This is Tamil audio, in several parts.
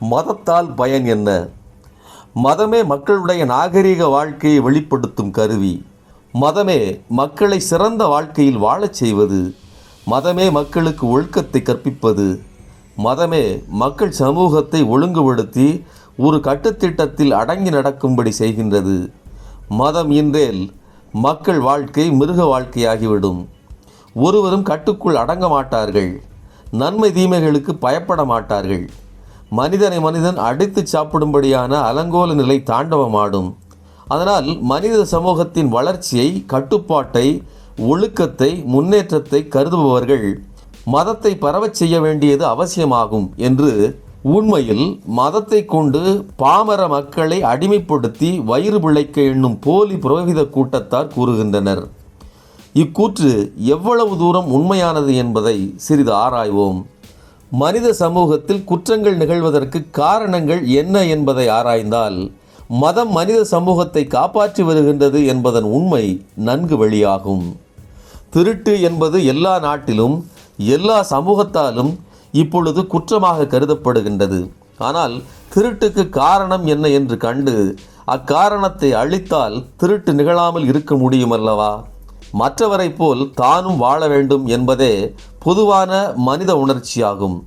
மதத்தால் பயன் என்ன? மதமே மக்களுடைய நாகரிக வாழ்க்கையை வெளிப்படுத்தும் கருவி. மதமே மக்களை சிறந்த வாழ்க்கையில் வாழச் செய்வது. மதமே மக்களுக்கு ஒழுக்கத்தை கற்பிப்பது. மதமே மக்கள் சமூகத்தை ஒழுங்குபடுத்தி ஒரு கட்டுத்திட்டத்தில் அடங்கி நடக்கும்படி செய்கின்றது. மதம் இன்றேல் மக்கள் வாழ்க்கை மிருக வாழ்க்கையாகிவிடும். ஒருவரும் கட்டுக்குள் அடங்க மாட்டார்கள். நன்மை தீமைகளுக்கு பயப்பட மாட்டார்கள். மனிதனை மனிதன் அடித்து சாப்பிடும்படியான அலங்கோல நிலை தாண்டவமாடும். அதனால் மனித சமூகத்தின் வளர்ச்சியை கட்டுப்பாட்டை ஒழுக்கத்தை முன்னேற்றத்தை கருதுபவர்கள் மதத்தை பரவச் செய்ய வேண்டியது அவசியமாகும் என்று உண்மையில் மதத்தை கொண்டு பாமர மக்களை அடிமைப்படுத்தி வயிறு பிழைக்க எண்ணும் போலி புரோகித கூட்டத்தார் கூறுகின்றனர். இக்கூற்று எவ்வளவு தூரம் உண்மையானது என்பதை சிறிது ஆராய்வோம். மனித சமூகத்தில் குற்றங்கள் நிகழ்வதற்கு காரணங்கள் என்ன என்பதை ஆராய்ந்தால் மதம் மனித சமூகத்தை காப்பாற்றி வருகின்றது என்பதன் உண்மை நன்கு வெளியாகும். திருட்டு என்பது எல்லா நாட்டிலும் எல்லா சமூகத்தாலும் இப்பொழுது குற்றமாக கருதப்படுகின்றது. ஆனால் திருட்டுக்கு காரணம் என்ன என்று கண்டு அக்காரணத்தை அழித்தால் திருட்டு நிகழாமல் இருக்க முடியும் அல்லவா மற்றவரைப் போல் தானும் வாழ வேண்டும் என்பதே பொதுவான மனித உணர்ச்சியாகும்.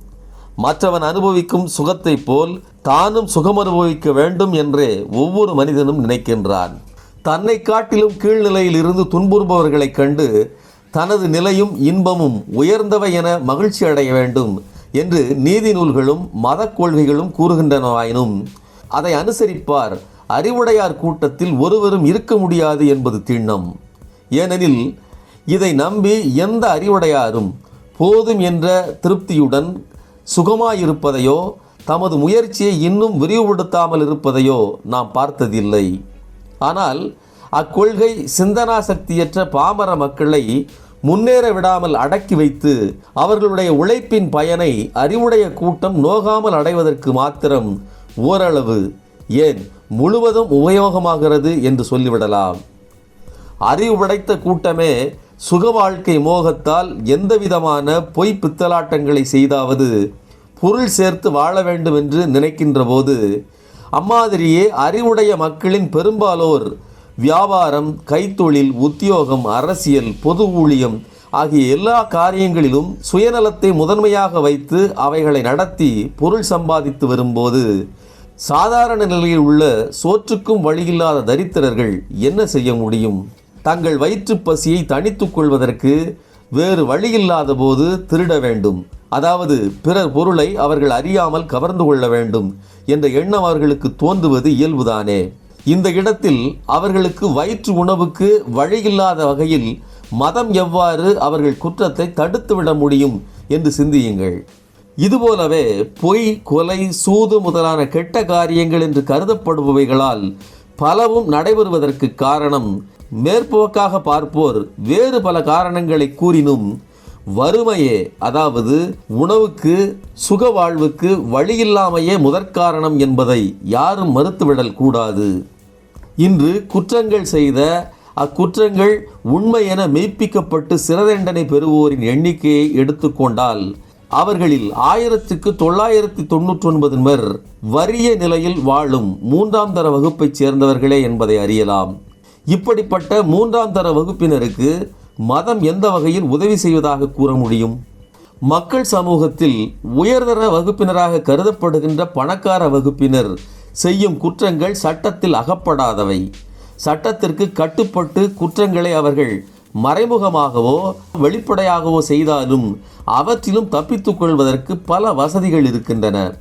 மற்றவன் அனுபவிக்கும் சுகத்தைப் போல் தானும் சுகம் அனுபவிக்க வேண்டும் என்றே ஒவ்வொரு மனிதனும் நினைக்கின்றான். தன்னை காட்டிலும் கீழ்நிலையில் இருந்து துன்புறுபவர்களைக் கண்டு தனது நிலையும் இன்பமும் உயர்ந்தவை என மகிழ்ச்சி அடைய வேண்டும் என்று நீதி நூல்களும் மத கொள்கைகளும் கூறுகின்றனவாயினும் அதை அனுசரிப்பார் அறிவுடையார் கூட்டத்தில் ஒருவரும் இருக்க முடியாது என்பது திண்ணம். ஏனெனில் இதை நம்பி எந்த அறிவுடையாரும் போதும் என்ற திருப்தியுடன் சுகமாயிருப்பதையோ தமது முயற்சியை இன்னும் விரிவுபடுத்தாமல் இருப்பதையோ நாம் பார்த்ததில்லை. ஆனால் அக்கொள்கை சிந்தனா சக்தியற்ற பாமர மக்களை முன்னேற விடாமல் அடக்கி வைத்து அவர்களுடைய உழைப்பின் பயனை அறிவுடைய கூட்டம் நோகாமல் அடைவதற்கு மாத்திரம் ஓரளவு ஏன் முழுவதும் உபயோகமாகிறது என்று சொல்லிவிடலாம். அறிவுடைத்த கூட்டமே சுக வாழ்க்கை மோகத்தால் எந்தவிதமான பொய் பித்தலாட்டங்களை செய்தாவது பொருள் சேர்த்து வாழ வேண்டும் என்று நினைக்கின்ற போது அம்மாதிரியே அறிவுடைய மக்களின் பெரும்பாலோர் வியாபாரம் கைத்தொழில் உத்தியோகம் அரசியல் பொது ஊழியம் ஆகிய எல்லா காரியங்களிலும் சுயநலத்தை முதன்மையாக வைத்து அவைகளை நடத்தி பொருள் சம்பாதித்து வரும்போது சாதாரண நிலையில் உள்ள சோற்றுக்கும் வழியில்லாத தரித்திரர்கள் என்ன செய்ய முடியும்? தங்கள் வயிற்றுப் பசியை தணித்துக் கொள்வதற்கு வேறு வழியில்லாத போது திருட வேண்டும். அதாவது பிறர் பொருளை அவர்கள் அறியாமல் கவர்ந்து கொள்ள வேண்டும் என்ற எண்ணம் அவர்களுக்கு தோன்றுவது இயல்புதானே. இந்த இடத்தில் அவர்களுக்கு வயிற்று உணவுக்கு வழியில்லாத வகையில் மதம் எவ்வாறு அவர்கள் குற்றத்தை தடுத்துவிட முடியும் என்று சிந்தியுங்கள். இதுபோலவே பொய் கொலை சூது முதலான கெட்ட காரியங்கள் என்று கருதப்படுபவைகளால் பலவும் நடைபெறுவதற்கு காரணம் மேற்போக்காக பார்ப்போர் வேறு பல காரணங்களை கூறினும் வறுமையே அதாவது உணவுக்கு சுக வாழ்வுக்கு வழியில்லாமையே முதற்காரணம் என்பதை யாரும் மறுத்துவிடல் கூடாது. இன்று குற்றங்கள் செய்த அக்குற்றங்கள் உண்மை என மெய்ப்பிக்கப்பட்டு சிறதண்டனை பெறுவோரின் எண்ணிக்கையை எடுத்துக்கொண்டால் அவர்களில் ஆயிரத்துக்கு தொள்ளாயிரத்தி தொண்ணூற்றி ஒன்பது பேர் வறிய நிலையில் வாழும் மூன்றாம் தர வகுப்பைச் சேர்ந்தவர்களே என்பதை அறியலாம். இப்படிப்பட்ட மூன்றாம் தர வகுப்பினருக்கு மதம் எந்த வகையில் உதவி செய்வதாக கூற முடியும்? மக்கள் சமூகத்தில் உயர்தர வகுப்பினராக கருதப்படுகின்ற பணக்கார வகுப்பினர் செய்யும் குற்றங்கள் சட்டத்தில் அகப்படாதவை. சட்டத்திற்கு கட்டுப்பட்டு குற்றங்களை அவர்கள் மறைமுகமாகவோ வெளிப்படையாகவோ செய்தாலும் அவற்றிலும் தப்பித்துக் கொள்வதற்கு பல வசதிகள் இருக்கின்றன.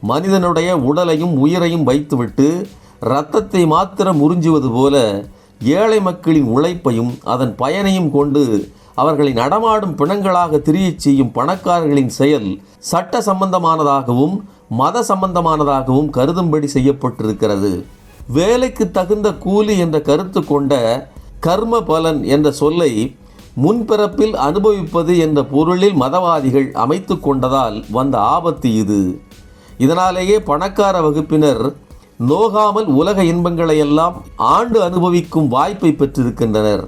மனிதனுடைய உடலையும் உயிரையும் வைத்துவிட்டு இரத்தத்தை மாத்திரம் உறிஞ்சுவது போல ஏழை மக்களின் உழைப்பையும் அதன் பயனையும் கொண்டு அவர்களை நடமாடும் பிணங்களாக திரியச் செய்யும் பணக்காரர்களின் செயல் சட்ட சம்பந்தமானதாகவும் மத சம்பந்தமானதாகவும் கருதும்படி செய்யப்பட்டிருக்கிறது. வேலைக்கு தகுந்த கூலி என்ற கருத்து கொண்ட கர்ம பலன் என்ற சொல்லை முன்பிறப்பில் அனுபவிப்பது என்ற பொருளில் மதவாதிகள் அமைத்து கொண்டதால் வந்த ஆபத்து இது. இதனாலேயே பணக்கார வகுப்பினர் நோகாமல் உலக இன்பங்களை எல்லாம் ஆண்டு அனுபவிக்கும் வாய்ப்பை பெற்றிருக்கின்றனர்.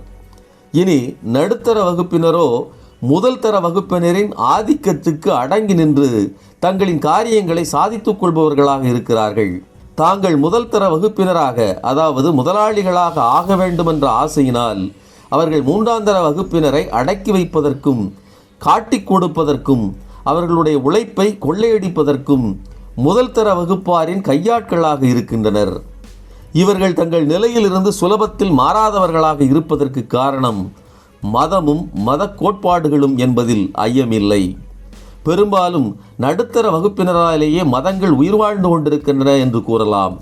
இனி நடுத்தர வகுப்பினரோ முதல் தர வகுப்பினரின் ஆதிக்கத்துக்கு அடங்கி நின்று தங்களின் காரியங்களை சாதித்துக் கொள்பவர்களாக இருக்கிறார்கள். தாங்கள் முதல் தர வகுப்பினராக அதாவது முதலாளிகளாக ஆக வேண்டும் என்ற ஆசையினால் அவர்கள் மூன்றாந்தர வகுப்பினரை அடக்கி வைப்பதற்கும் காட்டிக் கொடுப்பதற்கும் அவர்களுடைய உழைப்பை கொள்ளையடிப்பதற்கும் முதல் தர வகுப்பாரின் கையாட்களாக இருக்கின்றனர். இவர்கள் தங்கள் நிலையிலிருந்து சுலபத்தில் மாறாதவர்களாக இருப்பதற்கு காரணம் மதமும் மத கோட்பாடுகளும் என்பதில் ஐயமில்லை. பெரும்பாலும் நடுத்தர வகுப்பினராலேயே மதங்கள் உயிர் வாழ்ந்து கொண்டிருக்கின்றன என்று கூறலாம்.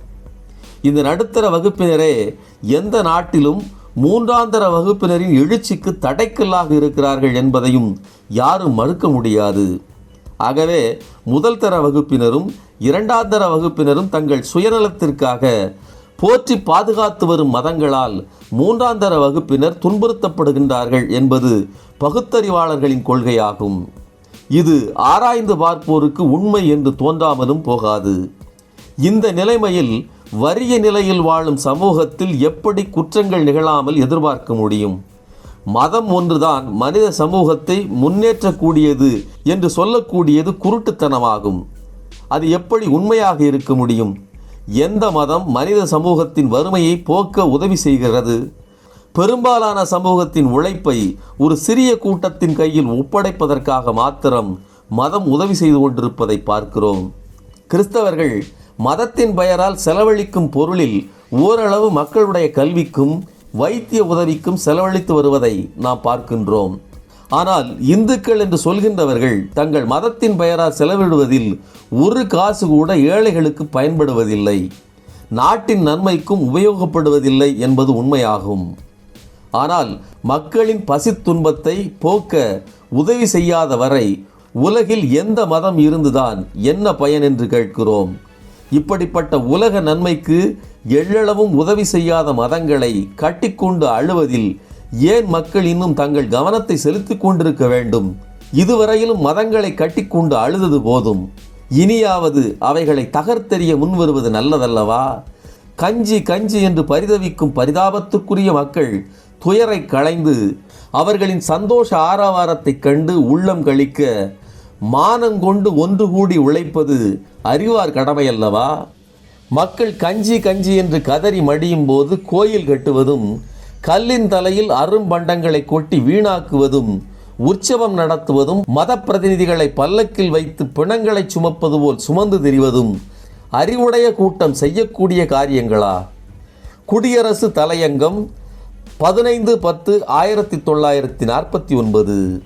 இந்த நடுத்தர வகுப்பினரே எந்த நாட்டிலும் மூன்றாந்தர வகுப்பினரின் எழுச்சிக்கு தடைக்கல்லாக இருக்கிறார்கள் என்பதையும் யாரும் மறுக்க முடியாது. ஆகவே முதல் தர வகுப்பினரும் இரண்டாந்தர வகுப்பினரும் தங்கள் சுயநலத்திற்காக போற்றி பாதுகாத்து வரும் மதங்களால் மூன்றாந்தர வகுப்பினர் துன்புறுத்தப்படுகின்றார்கள் என்பது பகுத்தறிவாளர்களின் கொள்கையாகும். இது ஆராய்ந்து பார்ப்போருக்கு உண்மை என்று தோன்றாமலும் போகாது. இந்த நிலைமையில் வறிய நிலையில் வாழும் சமூகத்தில் எப்படி குற்றங்கள் நிகழாமல் எதிர்பார்க்க முடியும்? மதம் ஒன்றுதான் மனித சமூகத்தை முன்னேற்றக்கூடியது என்று சொல்லக்கூடியது குருட்டுத்தனமாகும். அது எப்படி உண்மையாக இருக்க முடியும்? எந்த மதம் மனித சமூகத்தின் வறுமையை போக்க உதவி செய்கிறது? பெரும்பாலான சமூகத்தின் உழைப்பை ஒரு சிறிய கூட்டத்தின் கையில் ஒப்படைப்பதற்காக மாத்திரம் மதம் உதவி செய்து கொண்டிருப்பதை பார்க்கிறோம். கிறிஸ்தவர்கள் மதத்தின் பெயரால் செலவழிக்கும் பொருளில் ஓரளவு மக்களுடைய கல்விக்கும் வைத்திய உதவிக்கும் செலவழித்து வருவதை நாம் பார்க்கின்றோம். ஆனால் இந்துக்கள் என்று சொல்கின்றவர்கள் தங்கள் மதத்தின் பெயரால் செலவிடுவதில் ஒரு காசு கூட ஏழைகளுக்கு பயன்படுவதில்லை. நாட்டின் நன்மைக்கும் உபயோகப்படுவதில்லை என்பது உண்மையாகும். ஆனால் மக்களின் பசி துன்பத்தை போக்க உதவி செய்யாத வரை உலகில் எந்த மதம் இருந்துதான் என்ன பயன் என்று கேட்கிறோம். இப்படிப்பட்ட உலக நன்மைக்கு எள்ளளவும் உதவி செய்யாத மதங்களை கட்டிக்கொண்டு அழுவதில் ஏன் மக்கள் இன்னும் தங்கள் கவனத்தை செலுத்திக் கொண்டிருக்க வேண்டும்? இதுவரையிலும் மதங்களை கட்டிக்கொண்டு அழுதது போதும். இனியாவது அவைகளை தகர்த்தெறிய முன்வருவது நல்லதல்லவா? கஞ்சி கஞ்சி என்று பரிதவிக்கும் பரிதாபத்துக்குரிய மக்கள் துயரை களைந்து அவர்களின் சந்தோஷ ஆரவாரத்தைக் கண்டு உள்ளம் கழிக்க மானங்கொண்டு ஒன்று கூடி உழைப்பது அறிவார் கடமை அல்லவா? மக்கள் கஞ்சி கஞ்சி என்று கதறி மடியும் போது கோயில் கட்டுவதும் கல்லின் தலையில் அரும்பண்டங்களை கொட்டி வீணாக்குவதும் உற்சவம் நடத்துவதும் மத பிரதிநிதிகளை பல்லக்கில் வைத்து பிணங்களை சுமப்பது போல் சுமந்து திரிவதும் அறிவுடைய கூட்டம் செய்யக்கூடிய காரியங்களா? குடியரசு தலையங்கம் பதினைந்து பத்து ஆயிரத்தி தொள்ளாயிரத்தி நாற்பத்தி ஒன்பது.